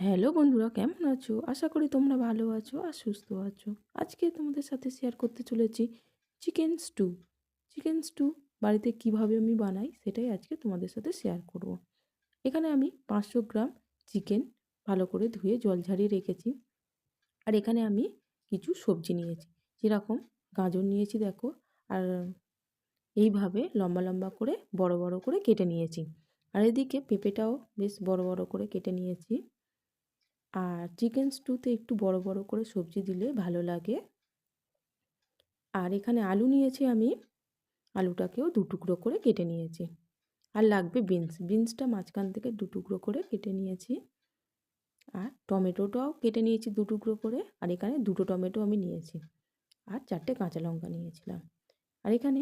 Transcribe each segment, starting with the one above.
Hello বন্ধুরা, কেমন আছো? আশা করি তোমরা ভালো আছো আর সুস্থ আছো। আজকে তোমাদের সাথে শেয়ার করতে চলেছি চিকেন স্টু চিকেন স্টু বাড়িতে কীভাবে আমি বানাই সেটাই আজকে তোমাদের সাথে শেয়ার করব। এখানে আমি পাঁচশো গ্রাম চিকেন ভালো করে ধুয়ে জল ঝারিয়ে রেখেছি। আর এখানে আমি কিছু সবজি নিয়েছি। যেরকম গাজর নিয়েছি দেখো, আর এইভাবে লম্বা লম্বা করে বড় বড় করে কেটে নিয়েছি। আর এদিকে পেঁপেটাও বেশ বড় বড় করে কেটে নিয়েছি। আর চিকেন স্টুতে একটু বড় বড় করে সবজি দিলে ভালো লাগে। আর এখানে আলু নিয়েছি আমি। আলুটাকেও দু টুকরো করে কেটে নিয়েছি। আর লাগবে বিনস বিনসটা মাঝখান থেকে দু টুকরো করে কেটে নিয়েছি। আর টমেটোটাও কেটে নিয়েছি দু টুকরো করে। আর এখানে দুটো টমেটো আমি নিয়েছি। আর চারটে কাঁচা লঙ্কা নিয়েছিলাম। আর এখানে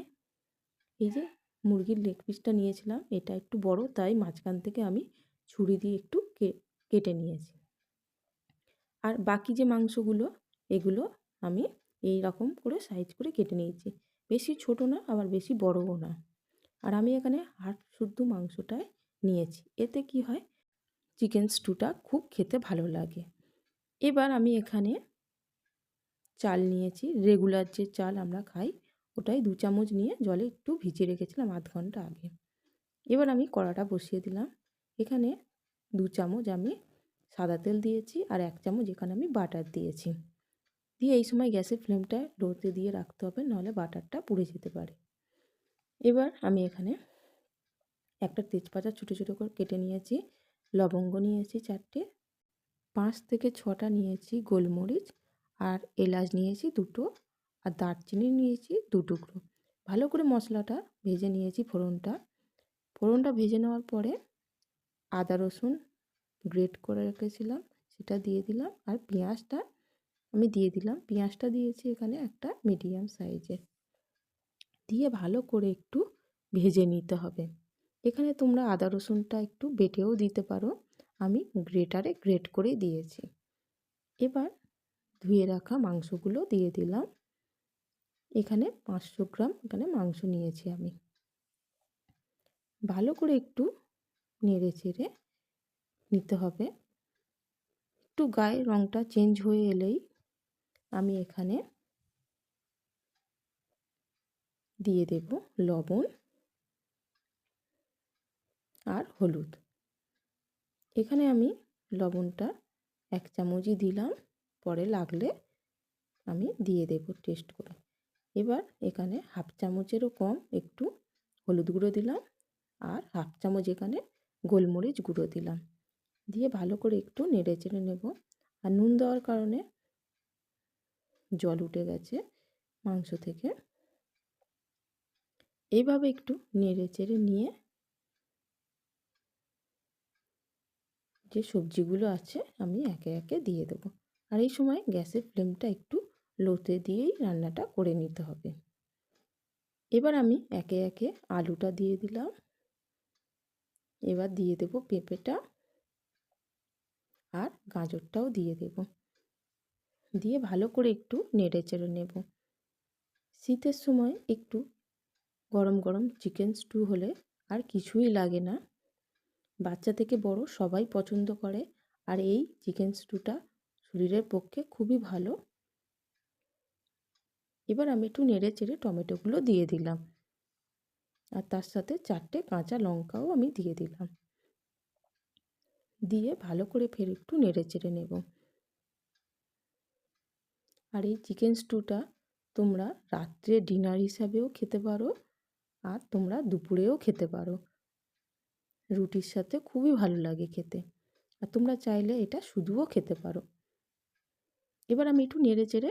এই যে মুরগির লেগ পিসটা নিয়েছিলাম, এটা একটু বড়, তাই মাঝখান থেকে আমি ছুরি দিয়ে একটু কেটে নিয়েছি। আর বাকি যে মাংসগুলো, এগুলো আমি এই রকম করে সাইজ করে কেটে নিয়েছি। বেশি ছোট না, আবার বেশি বড়ও না। আর আমি এখানে হাট শুদ্ধ মাংসটাই নিয়েছি। এতে কি হয়, চিকেন স্টুটা খুব খেতে ভালো লাগে। এবার আমি এখানে চাল নিয়েছি। রেগুলার যে চাল আমরা খাই, ওটাই দু চামচ নিয়ে জলে একটু ভিজিয়ে রেখেছিলাম আধ ঘণ্টা আগে। এবার আমি কড়াটা বসিয়ে দিলাম। এখানে দু চামচ আমি সাদা তেল দিয়েছি আর এক চামচ এখানে আমি বাটার দিয়েছি। দিয়ে এই সময় গ্যাসের ফ্লেমটা লোতে দিয়ে রাখতে হবে, নাহলে বাটারটা পুড়ে যেতে পারে। এবার আমি এখানে একটা তেজপাতা ছোটো ছোটো করে কেটে নিয়েছি, লবঙ্গ নিয়েছি চারটে, পাঁচ থেকে ছটা নিয়েছি গোলমরিচ আর এলাচ নিয়েছি দুটো আর দারচিনি নিয়েছি দু টুকরো। ভালো করে মশলাটা ভেজে নিয়েছি ফোড়নটা। ফোড়নটা ভেজে নেওয়ার পরে আদা রসুন গ্রেট করে রেখেছিলাম, সেটা দিয়ে দিলাম। আর পেঁয়াজটা আমি দিয়ে দিলাম। পেঁয়াজটা দিয়েছি এখানে একটা মিডিয়াম সাইজের দিয়ে ভালো করে একটু ভেজে নিতে হবে। এখানে তোমরা আদা রসুনটা একটু বেটেও দিতে পারো। আমি গ্রেটারে গ্রেট করে দিয়েছি। এবার ধুয়ে রাখা মাংসগুলো দিয়ে দিলাম। এখানে পাঁচশো গ্রাম এখানে মাংস নিয়েছি আমি। ভালো করে একটু নেড়ে চেড়ে নিতে হবে। একটু গায়ে রঙটা চেঞ্জ হয়ে এলেই আমি এখানে দিয়ে দেব লবণ আর হলুদ। এখানে আমি লবণটা এক চামচই দিলাম, পরে লাগলে আমি দিয়ে দেব টেস্ট করে। এবার এখানে হাফ চামচেরও কম একটু হলুদ গুঁড়ো দিলাম আর হাফ চামচ এখানে গোলমরিচ গুঁড়ো দিলাম। দিয়ে ভালো করে একটু নেড়ে চেড়ে নেব। আর নুন দেওয়ার কারণে জল উঠে গেছে মাংস থেকে। এইভাবে একটু নেড়ে চেড়ে নিয়ে যে সবজিগুলো আছে আমি একে একে দিয়ে দেবো। আর এই সময় গ্যাসের ফ্লেমটা একটু লোতে দিয়েই রান্নাটা করে নিতে হবে। এবার আমি একে একে আলুটা দিয়ে দিলাম। এবার দিয়ে দেবো পেঁপেটা। আর গাজরটাও দিয়ে দেব। দিয়ে ভালো করে একটু নেড়ে চেড়ে নেব। শীতের সময় একটু গরম গরম চিকেন স্টু হলে আর কিছুই লাগে না। বাচ্চা থেকে বড় সবাই পছন্দ করে আর এই চিকেন স্টুটা শরীরের পক্ষে খুবই ভালো। এবার আমি একটু নেড়ে চেড়ে টমেটোগুলো দিয়ে দিলাম। আর তার সাথে চারটে কাঁচা লঙ্কাও আমি দিয়ে দিলাম। দিয়ে ভালো করে ফের একটু নেড়ে চেড়ে নেব। আর এই চিকেন স্টুটা তোমরা রাত্রে ডিনার হিসাবেও খেতে পারো আর তোমরা দুপুরেও খেতে পারো। রুটির সাথে খুবই ভালো লাগে খেতে। আর তোমরা চাইলে এটা শুধুও খেতে পারো। এবার আমি একটু নেড়ে চেড়ে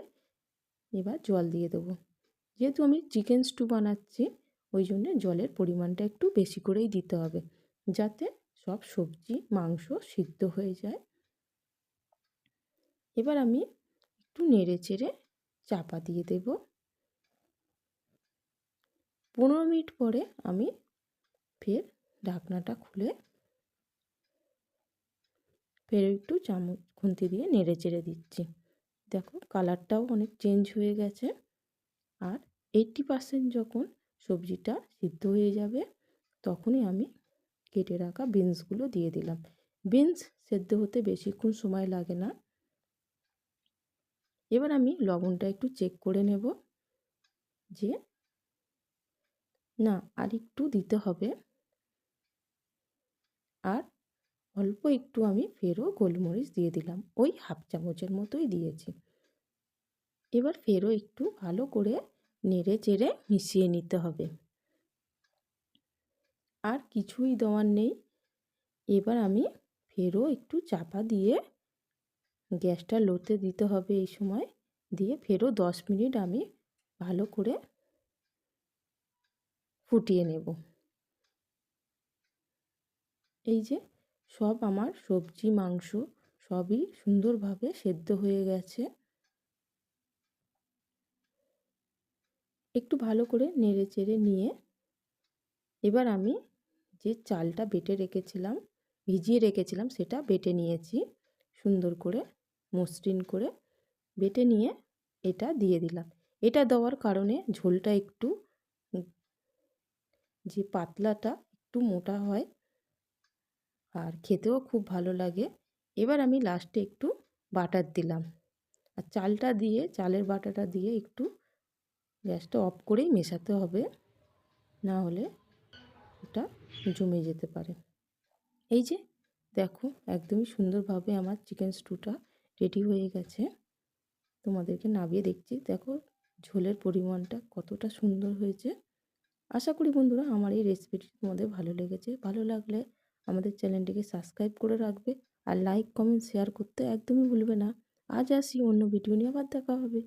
এবার জল দিয়ে দেবো। যেহেতু আমি চিকেন স্টু বানাচ্ছি, ওই জন্য জলের পরিমাণটা একটু বেশি করেই দিতে হবে। যাতে সব সবজি, মাংস সিদ্ধ হয়ে যায়। এবার আমি একটু নেড়ে চেড়ে চাপা দিয়ে দেব। পনেরো মিনিট পরে আমি ফের ঢাকনাটা খুলে ফের একটু চামচ খুন্তি দিয়ে নেড়ে চেড়ে দিচ্ছি। দেখো কালারটাও অনেক চেঞ্জ হয়ে গেছে। আর এইটটি পারসেন্ট যখন সবজিটা সিদ্ধ হয়ে যাবে, তখনই আমি কেটে রাখা বিনসগুলো দিয়ে দিলাম। বিনস সেদ্ধ হতে বেশিক্ষণ সময় লাগে না। এবার আমি লবণটা একটু চেক করে নেব যে না, আর একটু দিতে হবে। আর অল্প একটু আমি ফেরও গোলমরিচ দিয়ে দিলাম। ওই হাফ চামচের মতোই দিয়েছি। এবার ফেরও একটু ভালো করে নেড়ে চেড়ে মিশিয়ে নিতে হবে। আর কিছুই দেওয়ার নেই। এবার আমি ফেরও একটু চাপা দিয়ে গ্যাসটা লোতে দিতে হবে এই সময়। দিয়ে ফেরও দশ মিনিট আমি ভালো করে ফুটিয়ে নেব। এই যে সব আমার সবজি, মাংস সবই সুন্দরভাবে সেদ্ধ হয়ে গেছে। একটু ভালো করে নেড়ে চেড়ে নিয়ে এবার আমি যে চালটা বেটে রেখেছিলাম, ভিজিয়ে রেখেছিলাম, সেটা বেটে নিয়েছি। সুন্দর করে, মসৃণ করে বেটে নিয়ে এটা দিয়ে দিলাম। এটা দেওয়ার কারণে ঝোলটা একটু, যে পাতলাটা একটু মোটা হয় আর খেতেও খুব ভালো লাগে। এবার আমি লাস্টে একটু বাটার দিলাম। আর চালটা দিয়ে, চালের বাটাটা দিয়ে একটু গ্যাসটা অফ করেই মেশাতে হবে। না হলে ওটা জমে যেতে পারে। এই যে, দেখো, একদমই সুন্দরভাবে আমার চিকেন স্টুটা রেডি হয়ে গেছে। তোমাদেরকে নামিয়ে দেখছি। দেখো, ঝোলের পরিমাণটা কতটা সুন্দর হয়েছে। আশা করি বন্ধুরা, আমার এই রেসিপিটি তোমাদের ভালো লেগেছে। ভালো লাগলে আমাদের চ্যানেলটিকে সাবস্ক্রাইব করে রাখবে আর লাইক কমেন্ট শেয়ার করতে একদমই ভুলবে না। আজ আসি অন্য ভিডিও নিয়ে, আবার দেখা হবে।